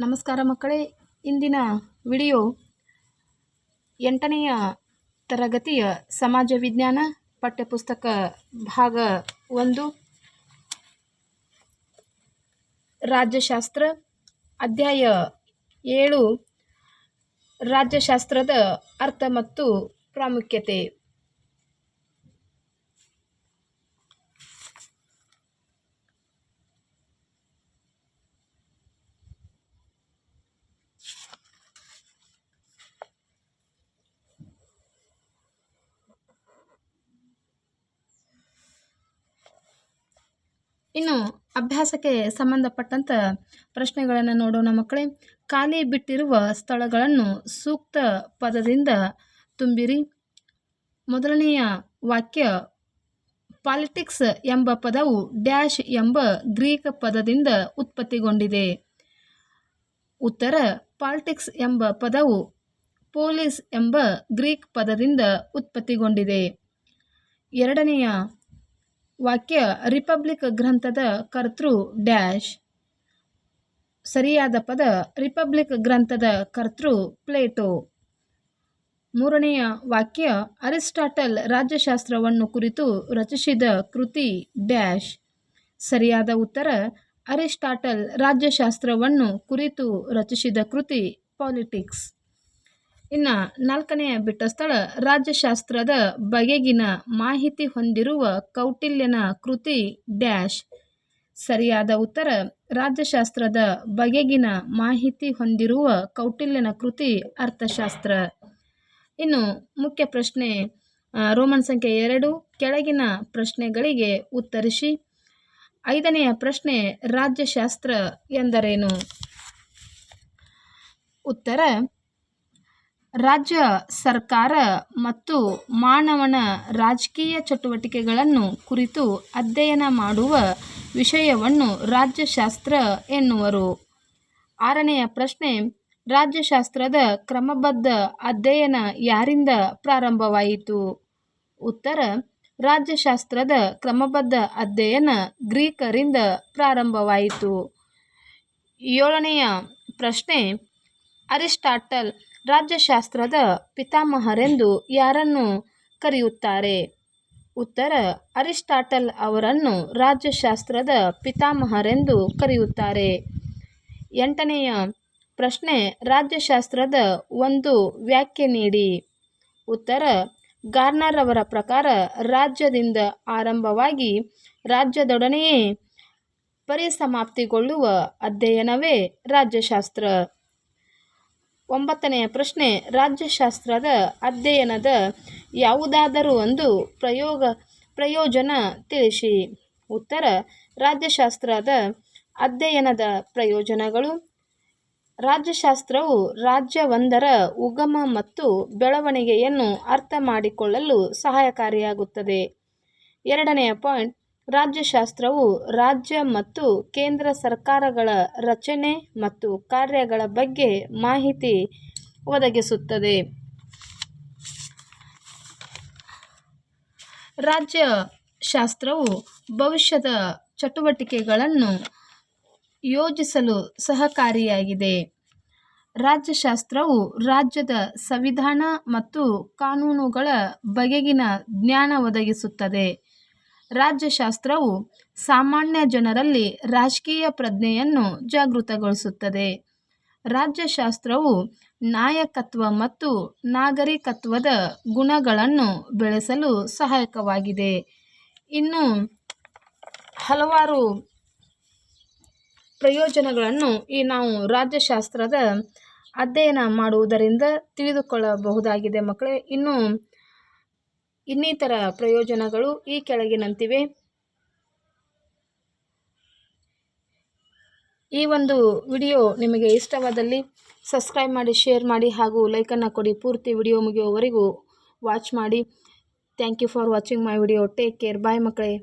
ನಮಸ್ಕಾರ ಮಕ್ಕಳೇ. ಇಂದಿನ ವಿಡಿಯೋ ಎಂಟನೆಯ ತರಗತಿಯ ಸಮಾಜ ವಿಜ್ಞಾನ ಪಠ್ಯಪುಸ್ತಕ ಭಾಗ ಒಂದು. ರಾಜ್ಯಶಾಸ್ತ್ರ ಅಧ್ಯಾಯ ಏಳು. ರಾಜ್ಯಶಾಸ್ತ್ರದ ಅರ್ಥ ಮತ್ತು ಪ್ರಾಮುಖ್ಯತೆ. ಇನ್ನು ಅಭ್ಯಾಸಕ್ಕೆ ಸಂಬಂಧಪಟ್ಟಂಥ ಪ್ರಶ್ನೆಗಳನ್ನು ನೋಡೋಣ ಮಕ್ಕಳೇ. ಖಾಲಿ ಬಿಟ್ಟಿರುವ ಸ್ಥಳಗಳನ್ನು ಸೂಕ್ತ ಪದದಿಂದ ತುಂಬಿರಿ. ಮೊದಲನೆಯ ವಾಕ್ಯ, ಪಾಲಿಟಿಕ್ಸ್ ಎಂಬ ಪದವು ಡ್ಯಾಶ್ ಎಂಬ ಗ್ರೀಕ್ ಪದದಿಂದ ಉತ್ಪತ್ತಿಗೊಂಡಿದೆ. ಉತ್ತರ, ಪಾಲಿಟಿಕ್ಸ್ ಎಂಬ ಪದವು ಪೊಲೀಸ್ ಎಂಬ ಗ್ರೀಕ್ ಪದದಿಂದ ಉತ್ಪತ್ತಿಗೊಂಡಿದೆ. ಎರಡನೆಯ ವಾಕ್ಯ ರಿಪಬ್ಲಿಕ್ ಗ್ರಂಥದ ಕರ್ತೃ ಡ್ಯಾಶ್. ಸರಿಯಾದ ಪದ ರಿಪಬ್ಲಿಕ್ ಗ್ರಂಥದ ಕರ್ತೃ ಪ್ಲೇಟೋ. ಮೂರನೆಯ ವಾಕ್ಯ ಅರಿಸ್ಟಾಟಲ್ ರಾಜ್ಯಶಾಸ್ತ್ರವನ್ನು ಕುರಿತು ರಚಿಸಿದ ಕೃತಿ ಡ್ಯಾಶ್. ಸರಿಯಾದ ಉತ್ತರ ಅರಿಸ್ಟಾಟಲ್ ರಾಜ್ಯಶಾಸ್ತ್ರವನ್ನು ಕುರಿತು ರಚಿಸಿದ ಕೃತಿ ಪಾಲಿಟಿಕ್ಸ್. ಇನ್ನು ನಾಲ್ಕನೆಯ ಬಿಟ್ಟ ಸ್ಥಳ ರಾಜ್ಯಶಾಸ್ತ್ರದ ಬಗೆಗಿನ ಮಾಹಿತಿ ಹೊಂದಿರುವ ಕೌಟಿಲ್ಯನ ಕೃತಿ ಡ್ಯಾಶ್. ಸರಿಯಾದ ಉತ್ತರ, ರಾಜ್ಯಶಾಸ್ತ್ರದ ಬಗೆಗಿನ ಮಾಹಿತಿ ಹೊಂದಿರುವ ಕೌಟಿಲ್ಯನ ಕೃತಿ ಅರ್ಥಶಾಸ್ತ್ರ. ಇನ್ನು ಮುಖ್ಯ ಪ್ರಶ್ನೆ ರೋಮನ್ ಸಂಖ್ಯೆ ಎರಡು, ಕೆಳಗಿನ ಪ್ರಶ್ನೆಗಳಿಗೆ ಉತ್ತರಿಸಿ. ಐದನೆಯ ಪ್ರಶ್ನೆ, ರಾಜ್ಯಶಾಸ್ತ್ರ ಎಂದರೇನು? ಉತ್ತರ ರಾಜ್ಯ ಸರ್ಕಾರ ಮತ್ತು ಮಾನವನ ರಾಜಕೀಯ ಚಟುವಟಿಕೆಗಳನ್ನು ಕುರಿತು ಅಧ್ಯಯನ ಮಾಡುವ ವಿಷಯವನ್ನು ರಾಜ್ಯಶಾಸ್ತ್ರ ಎನ್ನುವರು. ಆರನೆಯ ಪ್ರಶ್ನೆ, ರಾಜ್ಯಶಾಸ್ತ್ರದ ಕ್ರಮಬದ್ಧ ಅಧ್ಯಯನ ಯಾರಿಂದ ಪ್ರಾರಂಭವಾಯಿತು? ಉತ್ತರ, ರಾಜ್ಯಶಾಸ್ತ್ರದ ಕ್ರಮಬದ್ಧ ಅಧ್ಯಯನ ಗ್ರೀಕರಿಂದ ಪ್ರಾರಂಭವಾಯಿತು. ಏಳನೆಯ ಪ್ರಶ್ನೆ, ಅರಿಸ್ಟಾಟಲ್ ರಾಜ್ಯಶಾಸ್ತ್ರದ ಪಿತಾಮಹರೆಂದು ಯಾರನ್ನು ಕರೆಯುತ್ತಾರೆ? ಉತ್ತರ, ಅರಿಸ್ಟಾಟಲ್ ಅವರನ್ನು ರಾಜ್ಯಶಾಸ್ತ್ರದ ಪಿತಾಮಹರೆಂದು ಕರೆಯುತ್ತಾರೆ. ಎಂಟನೆಯ ಪ್ರಶ್ನೆ, ರಾಜ್ಯಶಾಸ್ತ್ರದ ಒಂದು ವ್ಯಾಖ್ಯೆ ನೀಡಿ. ಉತ್ತರ, ಗಾರ್ನರ್ ಅವರ ಪ್ರಕಾರ ರಾಜ್ಯದಿಂದ ಆರಂಭವಾಗಿ ರಾಜ್ಯದೊಡನೆಯೇ ಪರಿಸಮಾಪ್ತಿಗೊಳ್ಳುವ ಅಧ್ಯಯನವೇ ರಾಜ್ಯಶಾಸ್ತ್ರ. ಒಂಬತ್ತನೆಯ ಪ್ರಶ್ನೆ, ರಾಜ್ಯಶಾಸ್ತ್ರದ ಅಧ್ಯಯನದ ಯಾವುದಾದರೂ ಒಂದು ಪ್ರಯೋಗ, ಪ್ರಯೋಜನ ತಿಳಿಸಿ. ಉತ್ತರ, ರಾಜ್ಯಶಾಸ್ತ್ರದ ಅಧ್ಯಯನದ ಪ್ರಯೋಜನಗಳು. ರಾಜ್ಯಶಾಸ್ತ್ರವು ರಾಜ್ಯವೊಂದರ ಉಗಮ ಮತ್ತು ಬೆಳವಣಿಗೆಯನ್ನು ಅರ್ಥ ಮಾಡಿಕೊಳ್ಳಲು ಸಹಾಯಕಾರಿಯಾಗುತ್ತದೆ. ಎರಡನೆಯ ಪಾಯಿಂಟ್ ರಾಜ್ಯಶಾಸ್ತ್ರವು ರಾಜ್ಯ ಮತ್ತು ಕೇಂದ್ರ ಸರ್ಕಾರಗಳ ರಚನೆ ಮತ್ತು ಕಾರ್ಯಗಳ ಬಗ್ಗೆ ಮಾಹಿತಿ ಒದಗಿಸುತ್ತದೆ. ರಾಜ್ಯಶಾಸ್ತ್ರವು ಭವಿಷ್ಯದ ಚಟುವಟಿಕೆಗಳನ್ನು ಯೋಜಿಸಲು ಸಹಕಾರಿಯಾಗಿದೆ. ರಾಜ್ಯಶಾಸ್ತ್ರವು ರಾಜ್ಯದ ಸಂವಿಧಾನ ಮತ್ತು ಕಾನೂನುಗಳ ಬಗೆಗಿನ ಜ್ಞಾನ ಒದಗಿಸುತ್ತದೆ. ರಾಜ್ಯಶಾಸ್ತ್ರವು ಸಾಮಾನ್ಯ ಜನರಲ್ಲಿ ರಾಜಕೀಯ ಪ್ರಜ್ಞೆಯನ್ನು ಜಾಗೃತಗೊಳಿಸುತ್ತದೆ. ರಾಜ್ಯಶಾಸ್ತ್ರವು ನಾಯಕತ್ವ ಮತ್ತು ನಾಗರಿಕತ್ವದ ಗುಣಗಳನ್ನು ಬೆಳೆಸಲು ಸಹಾಯಕವಾಗಿದೆ. ಇನ್ನು ಹಲವಾರು ಪ್ರಯೋಜನಗಳನ್ನು ಈ ನಾವು ರಾಜ್ಯಶಾಸ್ತ್ರದ ಅಧ್ಯಯನ ಮಾಡುವುದರಿಂದ ತಿಳಿದುಕೊಳ್ಳಬಹುದಾಗಿದೆ ಮಕ್ಕಳೇ. ಇನ್ನು ಇನ್ನಿತರ ಪ್ರಯೋಜನಗಳು ಈ ಕೆಳಗಿನಂತಿವೆ. ಈ ಒಂದು ವಿಡಿಯೋ ನಿಮಗೆ ಇಷ್ಟವಾದಲ್ಲಿ ಸಬ್ಸ್ಕ್ರೈಬ್ ಮಾಡಿ, ಶೇರ್ ಮಾಡಿ ಹಾಗೂ ಲೈಕನ್ನು ಕೊಡಿ. ಪೂರ್ತಿ ವಿಡಿಯೋ ಮುಗಿಯುವವರೆಗೂ ವಾಚ್ ಮಾಡಿ. Thank you for watching my video take care bye ಮಕ್ಕಳೇ.